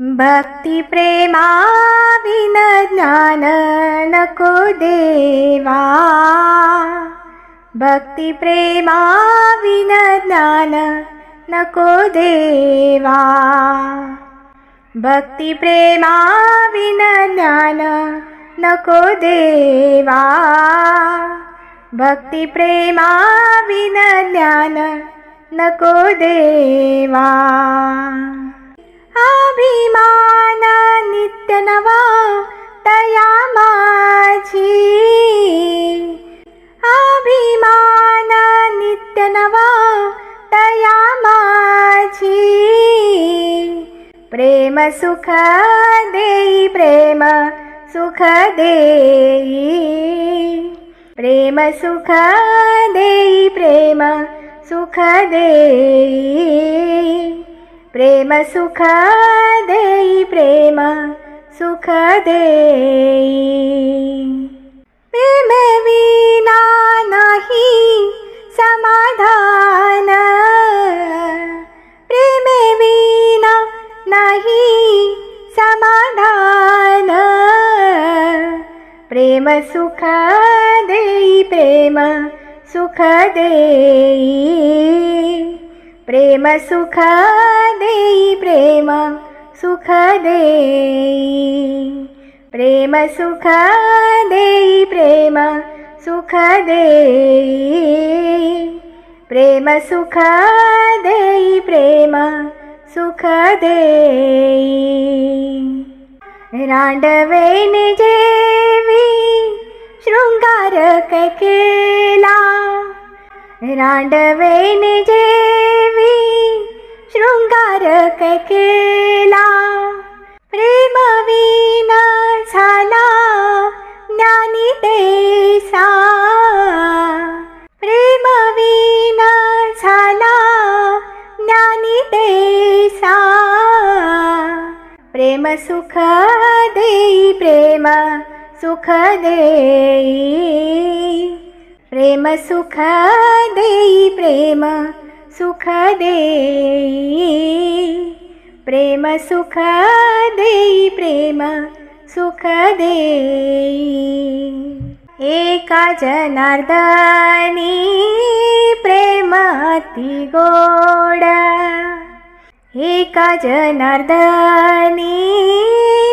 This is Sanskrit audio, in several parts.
भक्तिप्रेमा विन ज्ञान नको देवा। भक्तिप्रेमा विन ज्ञान नको देवा। भक्तिप्रेमा विन ज्ञान नको देवा। भक्तिप्रेमा विन ज्ञान नको देवा अभिमान नित्यनवा तया माझी अभिमान नित्यनवा तया माझी प्रेम सुख देई प्रेम सुख देई। प्रेम सुख देई प्रेम सुख देई प्रेम सुख देई प्रेम सुख देई प्रेम समाधान प्रेम समाधान। प्रेम सुख देई प्रेम सुख देई प्रेम सुख देई प्रेम सुख देई प्रेम सुख देई प्रेम सुख देई प्रेम सुख देई प्रेम सुख देई रांडवेन जेवी शृंगार केला केला प्रेम विना झाला ज्ञानी देसा. प्रेम विना झाला ज्ञानी देसा. प्रेम सुख देई प्रेम सुख देई प्रेम सुख देई प्रेम सुख देई प्रेम सुख देई प्रेम सुख देई एका जनार्दनी प्रेम अति गोड। एका जनार्दनी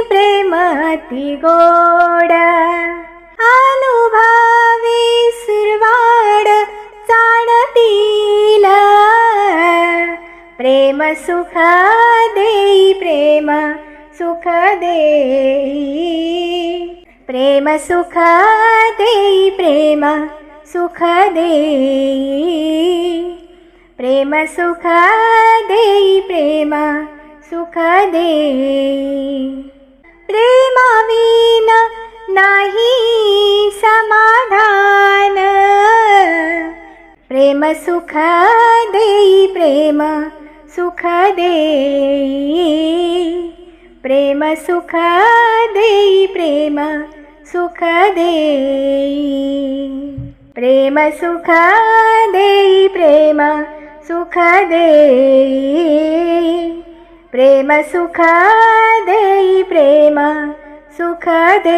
प्रेम अति गोड ప్రేమ సుఖదేయి ప్రేమ సుఖదేయి ప్రేమ సుఖదేయి ప్రేమ సుఖదేయి ప్రేమ సుఖదేయి ప్రేమ సుఖదేయి ప్రేమ వీణ నహి సమాధాన ప్రేమ సుఖదేయి ప్రేమ सुखदेयी प्रेम सुखदेयी प्रेम सुखदेयी प्रेम सुखदेयी प्रेम सुखदेयी प्रेम सुखदेयी प्रेम सुखदेयी